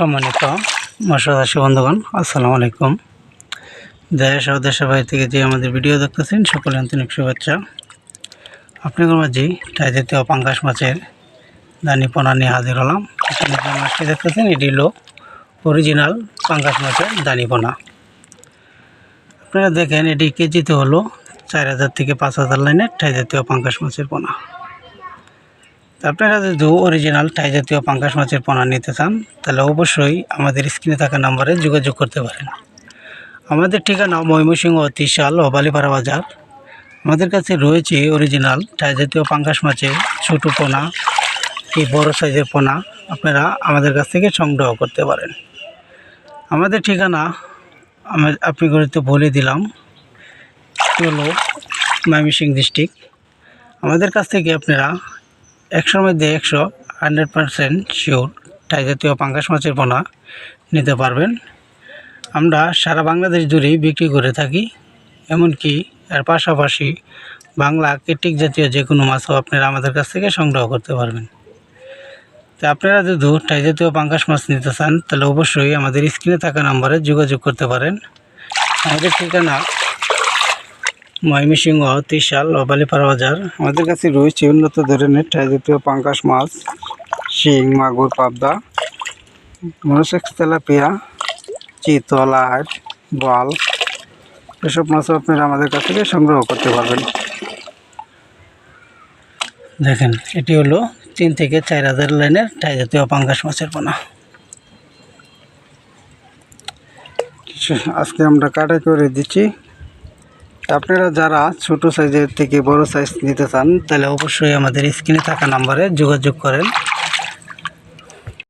সম্মানিত মশাদাসী বন্ধুগণ, আসসালামু আলাইকুম। দেশ ও দেশের বাইরে থেকে যে আমাদের ভিডিও দেখতেছেন সকলে আন্তরিক শুভেচ্ছা। আপনাদের মাঝে টাই জাতীয় পাঙ্গাস মাছের দানি পোনা নিয়ে হাজির হলাম। এখানে যে মাছটি দেখতেছেন, এটি হলো অরিজিনাল পাঙ্গাস মাছের দানি পোনা। আপনারা দেখেন, এটি কেজিতে হলো চার হাজার থেকে পাঁচ হাজার লাইনের টাই জাতীয় মাছের পোনা। আপনারা যদি অরিজিনাল টাই জাতীয় পাঙ্কাশ মাছের পোনা নিতে চান, তাহলে অবশ্যই আমাদের স্ক্রিনে থাকা নাম্বারে যোগাযোগ করতে পারেন। আমাদের ঠিকানা ময়মনসিংহ তিশাল ও বালিপাড়া বাজার। আমাদের কাছে রয়েছে অরিজিনাল টাই জাতীয় পাঙ্কাশ মাছের ছোটো পোনা, এই বড় সাইজের পোনা আপনারা আমাদের কাছ থেকে সংগ্রহ করতে পারেন। আমাদের ঠিকানা আমি আপনি তো বলে দিলাম হলো ময়মনসিং ডিস্ট্রিক্ট আমাদের কাছ থেকে আপনারা একশোর মধ্যে একশো হান্ড্রেড পারসেন্ট শিওর টাই জাতীয় পাঙ্গাস মাছের পোনা নিতে পারবেন। আমরা সারা বাংলাদেশ জুড়েই বিক্রি করে থাকি, এমনকি এর পাশাপাশি বাংলা কেটিক জাতীয় যে কোনো মাছও আপনারা আমাদের কাছ থেকে সংগ্রহ করতে পারবেন। তো আপনারা যদি টাই জাতীয় পাঙ্গাস মাছ নিতে চান, তাহলে অবশ্যই আমাদের স্ক্রিনে থাকা নাম্বারে যোগাযোগ করতে পারেন। আমাদের ঠিকানা ময়মনসিংহ, ত্রিশাল ও বালিপাড়া বাজার। আমাদের কাছে রয়েছে উন্নত ধরনের জাতীয় পাঙ্গাস মাছ, শিং, মাগুর, পাবদা, মনোসেক্স তেলাপিয়া, চিতল, আট, বল। এসব মাছও আপনারা আমাদের কাছ থেকে সংগ্রহ করতে পারবেন। দেখেন, এটি হলো তিন থেকে চার হাজার লাইনের টাই জাতীয় পাঙ্গাস মাছের পোনা। আজকে আমরা কাটাই করে দিচ্ছি। আপনারা যারা ছোট সাইজের থেকে বড় সাইজ নিতে চান, তাহলে অবশ্যই আমাদের স্ক্রিনে থাকা নাম্বারে যোগাযোগ করেন।